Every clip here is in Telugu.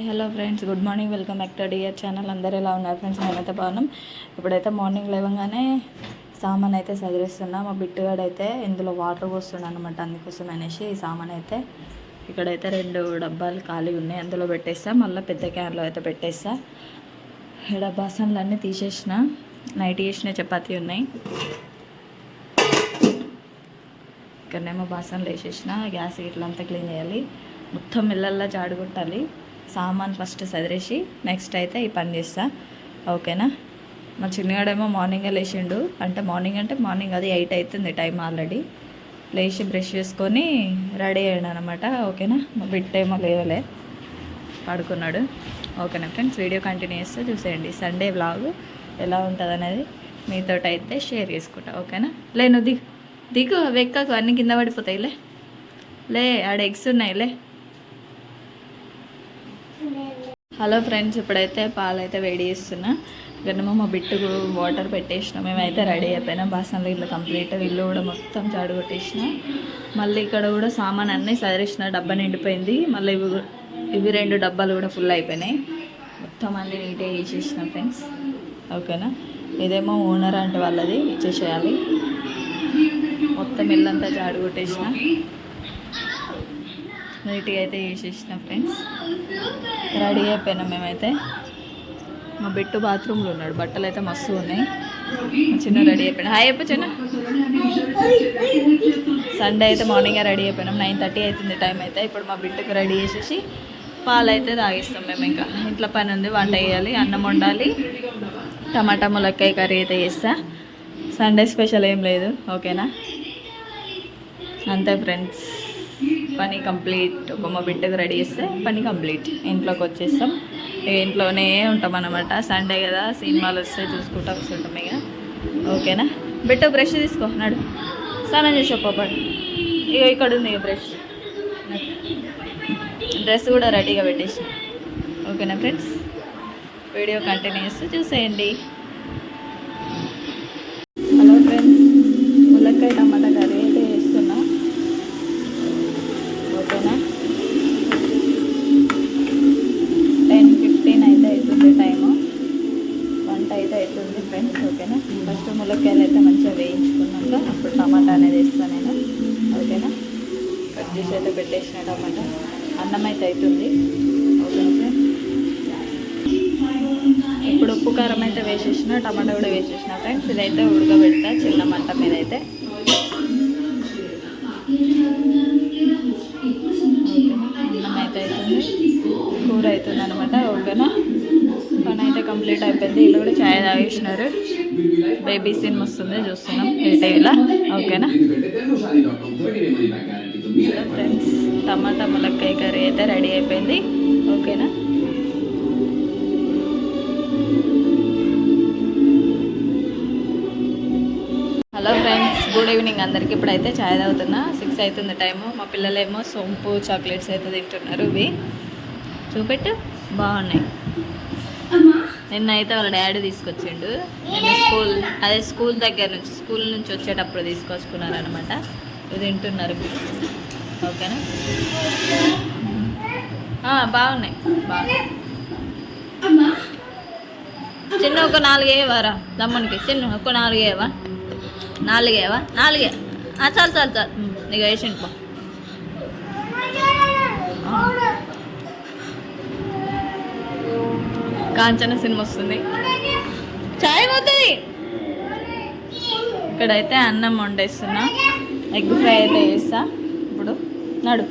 Hello friends good morning welcome back to dear channel అందరూ ఎలా ఉన్నారు ఫ్రెండ్స్ మేమైతే బాగున్నాం. ఇప్పుడైతే మార్నింగ్ లేవగానే సామాన్ అయితే సదిరిస్తున్నా. మా బిట్టుగాడు అయితే ఇందులో వాటర్ పోస్తున్నాను అనమాట అందుకోసం అనేసి ఈ సామాన్ అయితే ఇక్కడైతే రెండు డబ్బాలు ఖాళీ ఉన్నాయి. అందులో పెట్టేస్తా. మళ్ళీ పెద్ద క్యాన్లో అయితే పెట్టేస్తా. ఇక్కడ బాసన్లన్నీ తీసేసిన. నైట్ చేసిన చపాతీ ఉన్నాయి. ఇక్కడనేమో బాసన్లు వేసేసిన గ్యాస్ ఇట్లంతా క్లీన్ చేయాలి. మొత్తం ఇళ్ళల్లో జాడు కొట్టాలి సామాన్ ఫస్ట్ సదిరేసి నెక్స్ట్ అయితే ఈ పని చేస్తా. ఓకేనా? మా చిన్నగాడేమో మార్నింగే లేచిండు. అంటే మార్నింగ్ అంటే మార్నింగ్ అది ఎయిట్ అవుతుంది టైం ఆల్రెడీ. లేచి బ్రష్ చేసుకొని రెడీ అయ్యాడు అనమాట ఓకేనా? మా బిడ్డ ఏమో లేవలే. పడుకున్నాడు. ఓకేనా ఫ్రెండ్స్? వీడియో కంటిన్యూ చేస్తే చూసేయండి. సండే వ్లాగ్ ఎలా ఉంటుంది అనేది మీతో అయితే షేర్ చేసుకుంటా. ఓకేనా? లే నువ్వు దిగు. దిగు వెక్కకు అన్నీ కింద పడిపోతాయిలే. లే ఆడ ఎగ్స్ ఉన్నాయి లే హలో ఫ్రెండ్స్ ఇప్పుడైతే పాలు అయితే వేడి చేస్తున్నా. గన్నమ్మ మా బిట్టుకు వాటర్ పెట్టేసిన. మేమైతే రెడీ అయిపోయినాం. బాసనలు ఇట్లా కంప్లీట్ ఇల్లు కూడా మొత్తం చాడు కొట్టేసిన. మళ్ళీ ఇక్కడ కూడా సామాన్ అన్నీ సదరేసిన డబ్బా నిండిపోయింది. మళ్ళీ ఇవి ఇవి రెండు డబ్బాలు కూడా ఫుల్ అయిపోయినాయి. మొత్తం అన్నీ నీట్గా వేసేసిన ఫ్రెండ్స్. ఓకేనా? ఇదేమో ఓనర్ అంటే వాళ్ళది ఇచ్చేసేయాలి. మొత్తం ఇల్లంతా చాడు కొట్టేసిన. నీట్గా అయితే చేసేసిన ఫ్రెండ్స్. రెడీ అయిపోయినాం మేమైతే. మా బిట్టు బాత్రూంలో ఉన్నాడు. బట్టలు అయితే మస్తు ఉన్నాయి. మా చిన్న రెడీ అయిపోయినా. హాయ్ చెప్పు చిన్న. సండే అయితే మార్నింగే రెడీ అయిపోయినాం. నైన్ థర్టీ అవుతుంది టైం అయితే. ఇప్పుడు మా బిట్టుకు రెడీ చేసేసి పాలు అయితే తాగిస్తాం మేము ఇంకా. ఇంట్లో పని ఉంది వంట వేయాలి అన్నం వండాలి. టమాటా ములక్కాయ కర్రీ అయితే చేస్తా. సండే స్పెషల్ ఏం లేదు. ఓకేనా? అంతే ఫ్రెండ్స్. పని కంప్లీట్ ఒక మా బిడ్డకు రెడీ చేస్తే పని కంప్లీట్. ఇంట్లోకి వచ్చేస్తాం. ఇంట్లోనే ఉంటాం అనమాట సండే కదా సినిమాలు వస్తే చూసుకుంటా వస్తుంటాం ఇక. ఓకేనా? బిడ్డ బ్రష్ తీసుకో నాడు. స్నానం చేసి పాపడు ఇక ఇక్కడ ఉంది బ్రష్ డ్రెస్ కూడా రెడీగా పెట్టేసి ఓకేనా ఫ్రెండ్స్ వీడియో కంటిన్యూ చేస్తూ చూసేయండి. హలో ఫ్రెండ్స్ ఫస్ట్ ములక్కాయలు అయితే మంచిగా వేయించుకున్నాక అప్పుడు టమాటా అనేది వేస్తాను నేను. ఓకేనా? కట్ చేసి అయితే పెట్టేసిన టమాటా. అన్నం అయితే అవుతుంది ఓకేనా ఇప్పుడు ఉప్పు కారం అయితే వేసేసిన టమాటా కూడా వేసేసిన ఫ్రెండ్స్. ఇదైతే ఉడకబెడతా చిన్న మంట మీద అయితే. అన్నం అయితే అవుతుంది కూర అవుతుంది అనమాట కంప్లీట్ అయిపోయింది. వీళ్ళు కూడా ఛాయ్ తాగేసినారు. బేబీ సీన్ వస్తుంది చూస్తున్నాం. ఈ ఓకేనా? ఫ్రెండ్స్ టమాటా ములక్కాయ కర్రీ అయితే రెడీ అయిపోయింది. ఓకేనా? హలో ఫ్రెండ్స్ గుడ్ ఈవినింగ్ అందరికీ. ఇప్పుడైతే ఛాయ్ తాగుతున్నా. సిక్స్ అవుతుంది టైము. మా పిల్లలేమో సొంపు చాక్లెట్స్ అయితే తింటున్నారు. ఇవి చూపెట్టు. బాగున్నాయి. నిన్న అయితే వాళ్ళ డాడీ తీసుకొచ్చిండు. నిన్న స్కూల్ అదే స్కూల్ దగ్గర నుంచి స్కూల్ నుంచి వచ్చేటప్పుడు తీసుకొచ్చుకున్నారు అనమాట ఇది తింటున్నారు. ఓకేనా? బాగున్నాయి. బాగున్నాయి. చిన్న ఒక నాలుగేవారా? దమ్మనికి చిన్న ఒక నాలుగేవా? నాలుగేవా? నాలుగే. చాలు చాలు చాలు. నీకు వేసిండు కాంచన సినిమా వస్తుంది. చాయ్ పోతుంది ఇక్కడైతే అన్నం వండేస్తున్నా. ఎగ్ ఫ్రై అయితే చేస్తా. ఇప్పుడు నడు.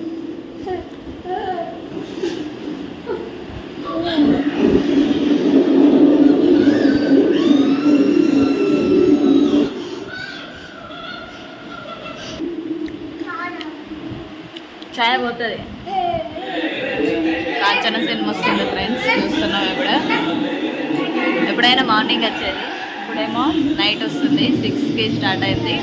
చాయ్ పోతుంది. కాంచన సినిమా వస్తుంది ఫ్రెండ్స్ చూస్తున్నాం ఇప్పుడు ఎప్పుడైనా మార్నింగ్ వచ్చేది. ఇప్పుడేమో నైట్ వస్తుంది సిక్స్కి స్టార్ట్ అయింది.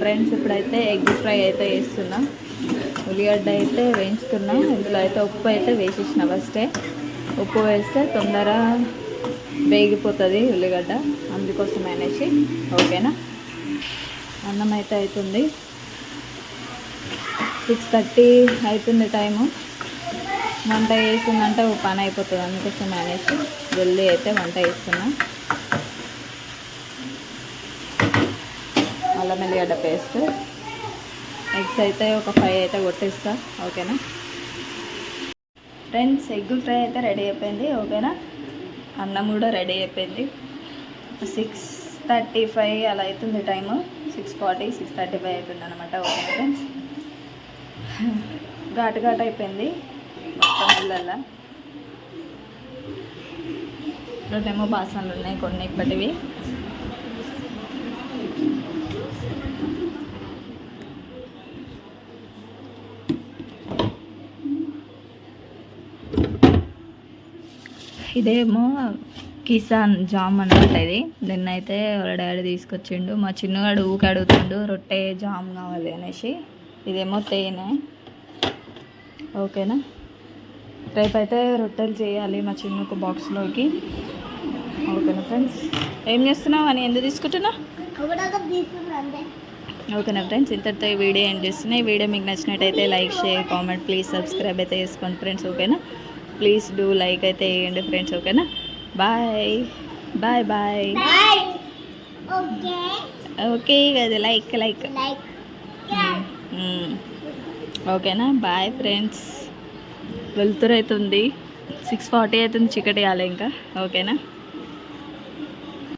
ఫ్రెండ్స్ ఇప్పుడైతే ఎగ్ ఫ్రై అయితే వేస్తున్నా ఉల్లిగడ్డ అయితే వేయించుకున్నాం. ఇందులో అయితే ఉప్పు అయితే వేసేసిన ఫస్టే ఉప్పు వేస్తే తొందర వేగిపోతుంది ఉల్లిగడ్డ. అందుకోసం అనేసి. ఓకేనా? అన్నం అయితే అవుతుంది సిక్స్ థర్టీ అవుతుంది టైము. వంట వేస్తుందంటే ఓ పని అయిపోతుంది. అందుకోసం అనేసి జల్దీ అయితే వంట వేస్తున్నా అల్లం ఎల్లిగడ్డ పేస్ట్. ఎగ్స్ అయితే ఒక ఫైవ్ అయితే కొట్టేస్తా. ఓకేనా? ఫ్రెండ్స్ ఎగ్ ఫ్రై అయితే రెడీ అయిపోయింది. ఓకేనా? అన్నం కూడా రెడీ అయిపోయింది. సిక్స్ థర్టీ ఫైవ్ అలా అవుతుంది time. Six forty six thirty five అవుతుంది అనమాట ఓకే ఫ్రెండ్స్. ఘాటు ఘాటు అయిపోయింది మొత్తం ఇళ్ళల్లో. రెండేమో బాసనలు ఉన్నాయి కొన్ని ఇప్పటివి. ఇదేమో కిసాన్ జామ్ అనమాట ఇది. నిన్నైతే వాళ్ళ డాడీ తీసుకొచ్చిండు. మా చిన్నగాడు ఊకి అడుగుతుండు రొట్టె జామ్ కావాలి అనేసి. ఇదేమో తేనె. ఓకేనా? రేపు అయితే రొట్టెలు చేయాలి మా చిన్నకు బాక్స్లోకి. ఓకేనా ఫ్రెండ్స్? ఏం చేస్తున్నావు అని ఎందుకు తీసుకుంటున్నా ఓకేనా ఫ్రెండ్స్? ఇంతటితో ఈ వీడియో ఏం చేస్తున్నాయి ఈ వీడియో మీకు నచ్చినట్టయితే like share comment please subscribe అయితే చేసుకోండి ఫ్రెండ్స్. ఓకేనా? ప్లీజ్ డూ లైక్ అయితే వేయండి ఫ్రెండ్స్ ఓకేనా బాయ్ బాయ్ బాయ్ ఓకే కదా లైక్ లైక్ లైక్ ఓకేనా బాయ్ ఫ్రెండ్స్ వెళ్తురు అవుతుంది సిక్స్ ఫార్టీ అవుతుంది చికెట్ వేయాలి ఇంకా. ఓకేనా